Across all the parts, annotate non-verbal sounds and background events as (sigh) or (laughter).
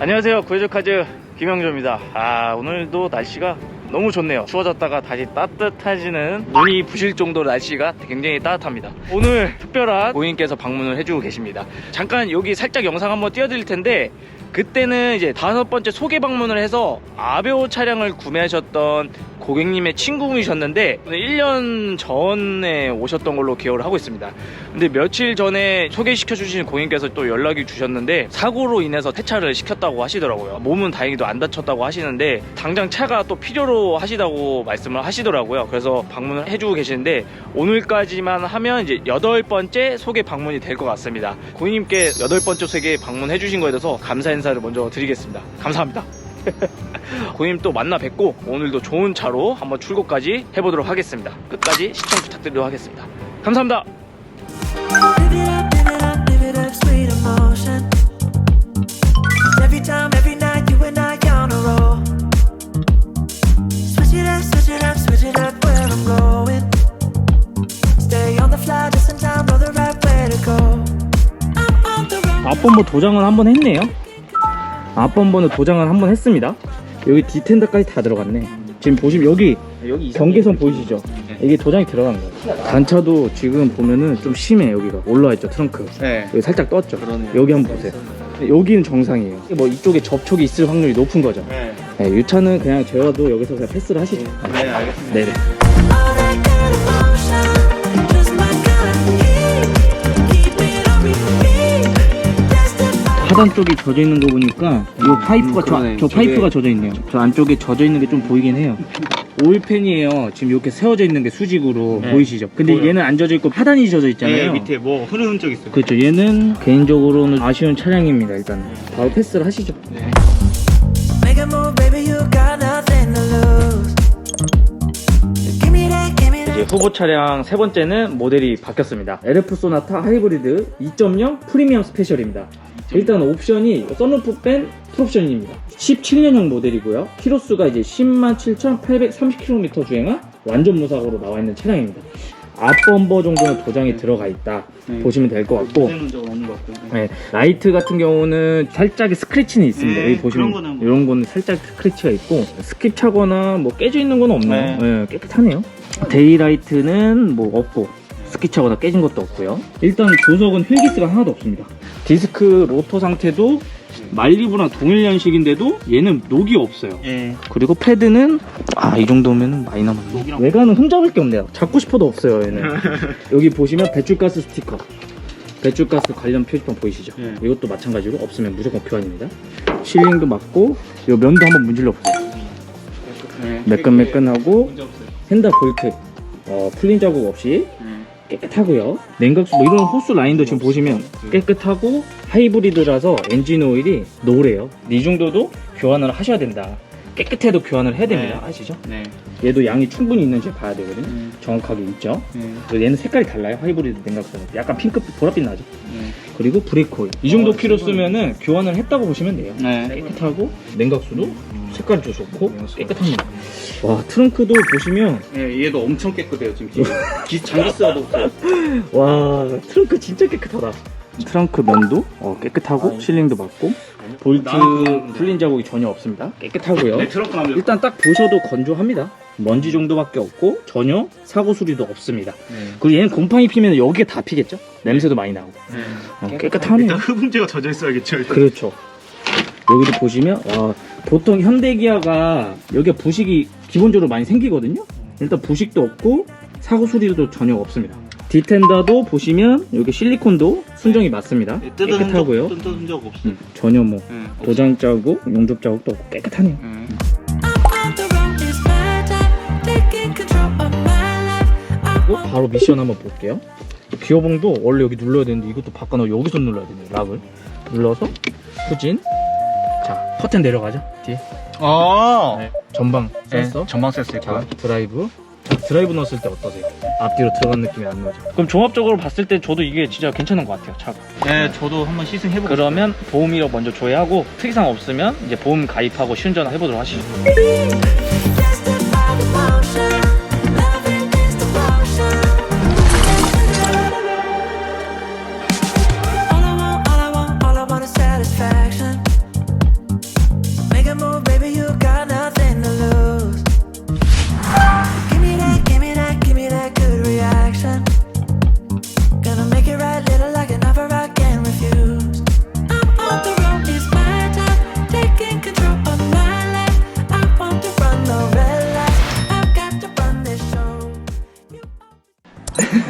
안녕하세요. 구해조카즈 김영조입니다. 아 오늘도 날씨가 너무 좋네요. 추워졌다가 다시 따뜻해지는 눈이 부실 정도로 날씨가 굉장히 따뜻합니다. 오늘 특별한 고객님께서 방문을 해주고 계십니다. 잠깐 여기 살짝 영상 한번 띄워드릴 텐데 그때는 이제 다섯 번째 소개 방문을 해서 아베오 차량을 구매하셨던 고객님의 친구분이셨는데 1년 전에 오셨던 걸로 기억을 하고 있습니다. 근데 며칠 전에 소개시켜 주신 고객님께서 또 연락이 주셨는데 사고로 인해서 폐차를 시켰다고 하시더라고요. 몸은 다행히도 안 다쳤다고 하시는데 당장 차가 또 필요로 하시다고 말씀을 하시더라고요. 그래서 방문을 해주고 계시는데 오늘까지만 하면 이제 여덟 번째 소개 방문이 될 것 같습니다. 고객님께 여덟 번째 소개 방문해 주신 거에 대해서 감사 인 사를 먼저 드리겠습니다. 감사합니다. 고객님 또 만나 뵙고 오늘도 좋은 차로 한번 출고까지 해보도록 하겠습니다. 끝까지 시청 부탁드리도록 하겠습니다. 감사합니다. Road. 앞번보 도장을 한번 했네요. 앞번보는 도장을 한번 했습니다. 여기 디텐더까지 다 들어갔네. 지금 보시면 여기 여기 경계선 보이시죠? 이게 도장이 들어간 거예요. 단차도 지금 보면은 좀 심해 여기가 올라와 있죠 트렁크. 네. 여기 살짝 떴죠. 그러네요. 여기 한번 보세요. 여기는 정상이에요. 뭐 이쪽에 접촉이 있을 확률이 높은 거죠. 네. 네, 유차는 그냥 제어도 여기서 그냥 패스를 하시죠. 네, 알겠습니다. 네네. 하단 쪽이 젖어 있는 거 보니까 이 파이프가 저, 그러네. 저 저게- 파이프가 젖어 있네요. 저 안쪽에 젖어 있는 게 좀 보이긴 해요. 오일팬이에요. 지금 이렇게 세워져 있는 게 수직으로 네. 보이시죠? 근데 보여요. 얘는 안 젖어 있고 하단이 젖어 있잖아요. 네, 밑에 뭐 흐르는 적 있어요. 그렇죠. 얘는 개인적으로는 아쉬운 차량입니다. 일단 바로 패스를 하시죠. 네. 이제 후보 차량 세 번째는 모델이 바뀌었습니다. LF 소나타 하이브리드 2.0 프리미엄 스페셜입니다. 일단 옵션이 썬루프 뺀 풀옵션입니다. 17년형 모델이고요. 키로수가 이제 107,830km 주행한 완전 무사고로 나와 있는 차량입니다. 앞범버 정도는 도장이 들어가 있다 네. 보시면 될 것 같고 없는 것 같고요. 네, 라이트 같은 경우는 살짝의 스크래치는 있습니다. 네, 여기 보시면 그런 거는 뭐- 이런 거는 살짝 스크래치가 있고 스킵 차거나 뭐 깨져 있는 건 없네요. 네. 네, 깨끗하네요. 데이라이트는 뭐 없고 차거나 깨진 것도 없고요. 일단 조석은 휠기스가 하나도 없습니다. 디스크 로터 상태도 말리부랑 동일 연식인데도 얘는 녹이 없어요. 예. 그리고 패드는 아 이 정도면 많이 남았네. 외관은 흠잡을 게 없네요. 잡고 싶어도 없어요 얘는. (laughs) 여기 보시면 배출가스 스티커, 배출가스 관련 표지판 보이시죠? 예. 이것도 마찬가지로 없으면 무조건 교환입니다. 실링도 맞고 이 면도 한번 문질러 보세요. 네. 매끈매끈하고. 휀다 볼트 어, 풀린 자국 없이 네. 깨끗하고요. 냉각수 뭐 이런 호스 라인도 지금 보시면 깨끗하고 하이브리드라서 엔진 오일이 노래요. 이 정도도 교환을 하셔야 된다. 깨끗해도 교환을 해야 됩니다. 네. 아시죠? 네. 얘도 양이 충분히 있는지 봐야 되거든요. 네. 정확하게 있죠. 네. 얘는 색깔이 달라요. 하이브리드 냉각수는 약간 핑크 보랏빛 나죠. 네. 그리고 브레이크 오일 이 정도 어, 키로 쓰면은 교환을 했다고 보시면 돼요. 네. 깨끗하고 냉각수도 색깔이 좀 좋고 냉각수가 깨끗합니다. 와 트렁크도 보시면 네, 얘도 엄청 깨끗해요, 지금. 뒤에. 기, 장기스와도. (laughs) 와 트렁크 진짜 깨끗하다. 트렁크 면도 어, 깨끗하고 아유. 실링도 맞고 볼트 풀린 자국이 전혀 없습니다. 깨끗하고요. 네, 트렁크 나면 일단 딱 보셔도 건조합니다. 먼지 정도밖에 없고 전혀 사고 수리도 없습니다. 네. 그리고 얘는 곰팡이 피면 여기에 다 피겠죠? 냄새도 많이 나고. 네. 어, 깨끗하네요. 일단 흡음제가 젖어 있어야겠죠. 일단. 그렇죠. 여기도 보시면 와, 보통 현대 기아가 여기가 부식이 기본적으로 많이 생기거든요. 일단 부식도 없고 사고 수리도 전혀 없습니다. 디텐더도 보시면 여기 실리콘도 순정이 맞습니다. 네, 뜯은 흔적, 깨끗하고요. 뜯은 적 없어요. 음, 전혀 뭐 네. 도장 자국, 용접 자국도 없고 깨끗하네요. 네. 그리고 want 바로 미션 한번 볼게요. 기어봉도 원래 여기 눌러야 되는데 이것도 바꿔놓 여기서 눌러야 되네요. 락을 눌러서 후진. 자 커튼 내려가죠. 뒤에 아. 네, 전방 네. 센서. 전방 센서 있고. 자, 드라이브. 자, 드라이브 넣었을 때 어떠세요? 앞뒤로 들어간 느낌이 안 나죠? 그럼 종합적으로 봤을 때 저도 이게 진짜 괜찮은 것 같아요, 차가. 네, 저도 한번 시승해보고 그러면 보험 이력 먼저 조회하고 특이사항 없으면 이제 보험 가입하고 시운전 해보도록 하시죠.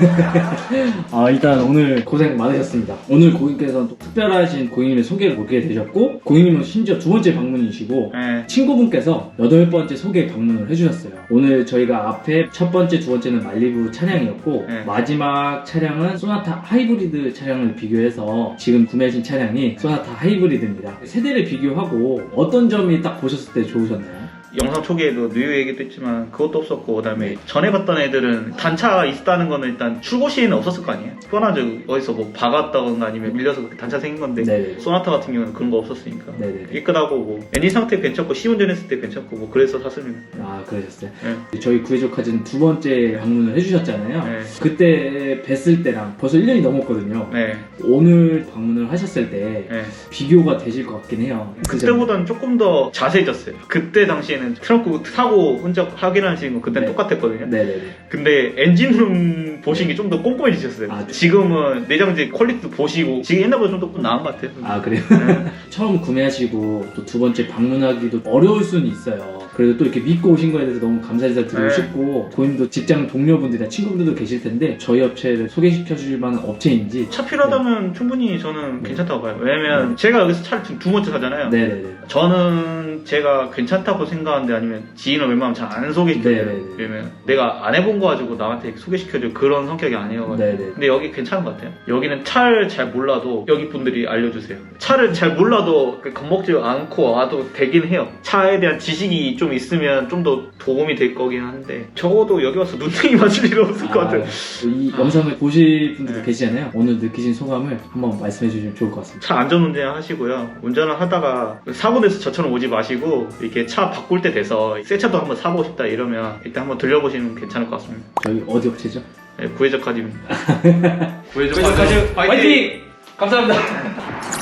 (laughs) 아 일단 오늘 고생 많으셨습니다. 오늘 고객님께서는 또 특별하신 고객님의 소개를 보게 되셨고 고객님은 심지어 두 번째 방문이시고 네. 친구분께서 여덟 번째 소개 방문을 해주셨어요. 오늘 저희가 앞에 첫 번째, 두 번째는 말리부 차량이었고 네. 마지막 차량은 소나타 하이브리드 차량을 비교해서 지금 구매하신 차량이 소나타 하이브리드입니다. 세대를 비교하고 어떤 점이 딱 보셨을 때 좋으셨나요? 영상 초기에도 뉴 얘기도 했지만 그것도 없었고 그다음에 전에 봤던 애들은 단차가 있다는 거는 일단 출고 시에는 없었을 거 아니에요? 뻔하죠. 어디서 뭐 박았다거나 아니면 밀려서 그렇게 단차 생긴 건데 네네. 소나타 같은 경우는 그런 거 없었으니까 네네. 깨끗하고 뭐 엔진 상태 괜찮고 시운전 했을 때 괜찮고 뭐 그래서 샀습니다. 아 그러셨어요. 네. 저희 구해조카진 두 번째 방문을 해주셨잖아요. 네. 그때 뵀을 때랑 벌써 1년이 넘었거든요. 네. 오늘 방문을 하셨을 때 네. 비교가 되실 것 같긴 해요. 그 점. 그때보다는 조금 더 자세해졌어요. 그때 당시에는 트렁크 사고 흔적 확인하시는 거 그때 는 네. 똑같았거든요. 네네네. 근데 엔진룸 보신 게좀 더 꼼꼼해지셨어요. 아, 지금은 내장재 퀄리티도 보시고 지금 옛날보다 좀 더 나은 것 같아요. 아 그래요? 네. (laughs) 처음 구매하시고 또 두 번째 방문하기도 어려울 수는 있어요. 그래도 또 이렇게 믿고 오신 거에 대해서 너무 감사 인사 드리고 네. 싶고 고객님도 직장 동료분들이나 친구분들도 계실 텐데 저희 업체를 소개시켜 주실 만한 업체인지 차 필요하다면 충분히 저는 네. 괜찮다고 봐요. 왜냐면 제가 여기서 차를 지금 두 번째 사잖아요. 네네네. 저는 제가 괜찮다고 생각하는데 아니면 지인을 웬만하면 잘 안 소개시켜줘요. 네네네. 왜냐면 내가 안 해본 거 가지고 남한테 소개시켜줄 그런 성격이 아니어가지고. 네네. 근데 여기 괜찮은 것 같아요. 여기는 차를 잘 몰라도 여기 분들이 알려주세요. 차를 잘 몰라도 그 겁먹지 않고 와도 되긴 해요. 차에 대한 지식이 좀 있으면 좀 더 도움이 될 거긴 한데 적어도 여기 와서 눈탱이 맞을 일 없을 것 같아요. 이 영상을 보실 분들도 네. 계시잖아요. 오늘 느끼신 소감을 한번 말씀해 주시면 좋을 것 같습니다. 차 안전 운전 하시고요. 운전을 하다가 사고 내서 저처럼 오지 마시고 이렇게 차 바꿀 때 돼서 새 차도 한번 사보고 싶다 이러면 일단 한번 들려보시면 괜찮을 것 같습니다. 저희 어디 업체죠? 네, 구해적까지입니다. (laughs) 구해적까지 화이팅! 감사합니다. (laughs)